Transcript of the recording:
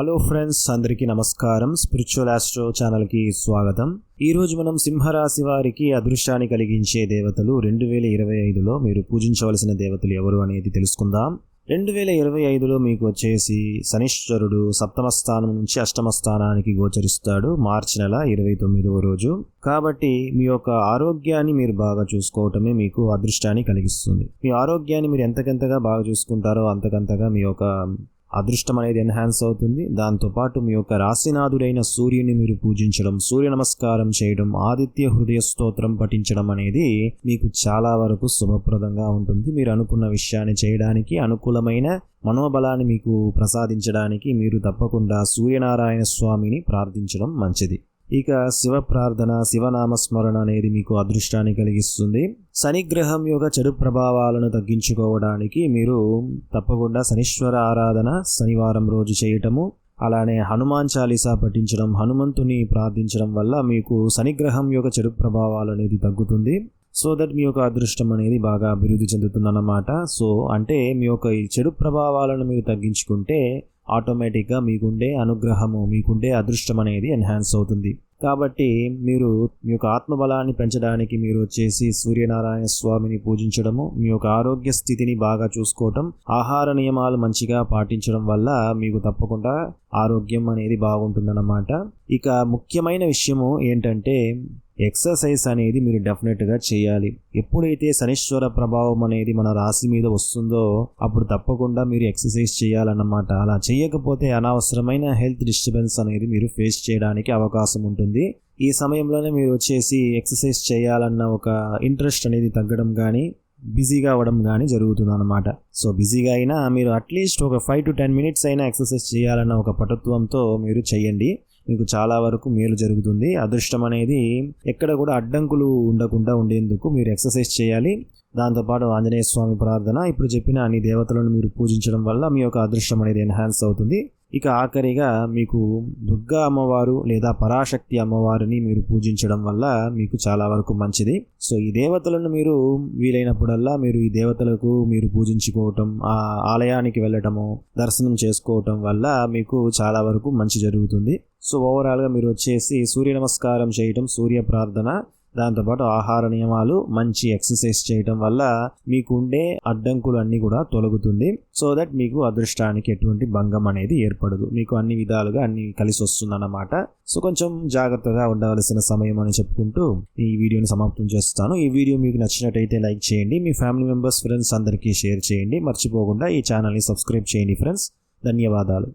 Hello friends అందరికీ నమస్కారం. Spiritual astro ఛానల్కి స్వాగతం. ఈరోజు మనం సింహరాశి వారికి అదృష్టాన్ని కలిగించే దేవతలు రెండు వేల ఇరవై ఐదులో మీరు పూజించవలసిన దేవతలు ఎవరు అనేది తెలుసుకుందాం. రెండు వేల ఇరవై ఐదులో మీకు వచ్చేసి శనిశ్వరుడు సప్తమ స్థానం నుంచి అష్టమ స్థానానికి గోచరిస్తాడు మార్చి నెల ఇరవై తొమ్మిదవ రోజు. కాబట్టి మీ యొక్క ఆరోగ్యాన్ని మీరు బాగా చూసుకోవటమే మీకు అదృష్టాన్ని కలిగిస్తుంది. మీ ఆరోగ్యాన్ని మీరు ఎంతకెంతగా బాగా చూసుకుంటారో అంతకంతగా మీ యొక్క అదృష్టం అనేది ఎన్హాన్స్ అవుతుంది. దాంతోపాటు మీ యొక్క రాశినాథుడైన సూర్యుని మీరు పూజించడం సూర్య నమస్కారం చేయడం ఆదిత్య హృదయ స్తోత్రం పఠించడం అనేది మీకు చాలా వరకు శుభప్రదంగా ఉంటుంది. మీరు అనుకున్న విషయాన్ని చేయడానికి అనుకూలమైన మనోబలాన్ని మీకు ప్రసాదించడానికి మీరు తప్పకుండా సూర్యనారాయణ స్వామిని ప్రార్థించడం మంచిది. ఇక శివ ప్రార్థన శివనామస్మరణ అనేది మీకు అదృష్టాన్ని కలిగిస్తుంది. శనిగ్రహం యొక్క చెడు ప్రభావాలను తగ్గించుకోవడానికి మీరు తప్పకుండా శనీశ్వర ఆరాధన శనివారం రోజు చేయటము అలానే హనుమాన్ చాలీసా పఠించడం హనుమంతుని ప్రార్థించడం వల్ల మీకు శనిగ్రహం యొక్క చెడు ప్రభావాలు అనేది తగ్గుతుంది. సో దట్ మీ యొక్క అదృష్టం అనేది బాగా అభివృద్ధి చెందుతుందన్నమాట. సో అంటే మీ యొక్క ఈ చెడు ప్రభావాలను మీరు తగ్గించుకుంటే ఆటోమేటిక్గా మీకుండే అనుగ్రహము మీకుండే అదృష్టం అనేది ఎన్హాన్స్ అవుతుంది. కాబట్టి మీరు మీ యొక్క ఆత్మబలాన్ని పెంచడానికి మీరు వచ్చేసి సూర్యనారాయణ స్వామిని పూజించడము మీ యొక్క ఆరోగ్య స్థితిని బాగా చూసుకోవటం ఆహార నియమాలు మంచిగా పాటించడం వల్ల మీకు తప్పకుండా ఆరోగ్యం అనేది బాగుంటుందన్నమాట. ఇక ముఖ్యమైన విషయము ఏంటంటే ఎక్సర్సైజ్ అనేది మీరు డెఫినెట్గా చేయాలి. ఎప్పుడైతే శనీశ్వర ప్రభావం అనేది మన రాశి మీద వస్తుందో అప్పుడు తప్పకుండా మీరు ఎక్సర్సైజ్ చేయాలన్నమాట. అలా చేయకపోతే అనవసరమైన హెల్త్ డిస్టర్బెన్స్ అనేది మీరు ఫేస్ చేయడానికి అవకాశం ఉంటుంది. ఈ సమయంలోనే మీరు వచ్చేసి ఎక్సర్సైజ్ చేయాలన్న ఒక ఇంట్రెస్ట్ అనేది తగ్గడం కానీ బిజీగా అవ్వడం కానీ జరుగుతుంది అనమాట సో బిజీగా అయినా మీరు అట్లీస్ట్ ఒక ఫైవ్ టు టెన్ మినిట్స్ అయినా ఎక్సర్సైజ్ చేయాలన్న ఒక పటత్వంతో మీరు చేయండి. మీకు చాలా వరకు మేలు జరుగుతుంది. అదృష్టం అనేది ఎక్కడ కూడా అడ్డంకులు ఉండకుండా ఉండేందుకు మీరు ఎక్సర్సైజ్ చేయాలి. దాంతోపాటు ఆంజనేయ స్వామి ప్రార్థన ఇప్పుడు చెప్పిన అన్ని దేవతలను మీరు పూజించడం వల్ల మీ యొక్క అదృష్టం అనేది ఎన్హాన్స్ అవుతుంది. ఇక ఆఖరిగా మీకు దుర్గా అమ్మవారు లేదా పరాశక్తి అమ్మవారిని మీరు పూజించడం వల్ల మీకు చాలా వరకు మంచిది. సో ఈ దేవతలను మీరు వీలైనప్పుడల్లా మీరు ఈ దేవతలకు మీరు పూజించుకోవటం ఆ ఆలయానికి వెళ్ళటము దర్శనం చేసుకోవటం వల్ల మీకు చాలా వరకు మంచి జరుగుతుంది. సో ఓవరాల్గా మీరు వచ్చేసి సూర్య నమస్కారం చేయటం సూర్య ప్రార్థన దాంతోపాటు ఆహార నియమాలు మంచి ఎక్సర్సైజ్ చేయటం వల్ల మీకు ఉండే అడ్డంకులు అన్నీ కూడా తొలగుతుంది. సో దట్ మీకు అదృష్టానికి ఎటువంటి భంగం అనేది ఏర్పడదు. మీకు అన్ని విధాలుగా అన్ని కలిసి వస్తుందన్నమాట. సో కొంచెం జాగ్రత్తగా ఉండవలసిన సమయం అని చెప్పుకుంటూ ఈ వీడియోని సమాప్తం చేస్తాను. ఈ వీడియో మీకు నచ్చినట్టయితే లైక్ చేయండి. మీ ఫ్యామిలీ మెంబర్స్ ఫ్రెండ్స్ అందరికీ షేర్ చేయండి. మర్చిపోకుండా ఈ ఛానల్ని సబ్స్క్రైబ్ చేయండి ఫ్రెండ్స్. ధన్యవాదాలు.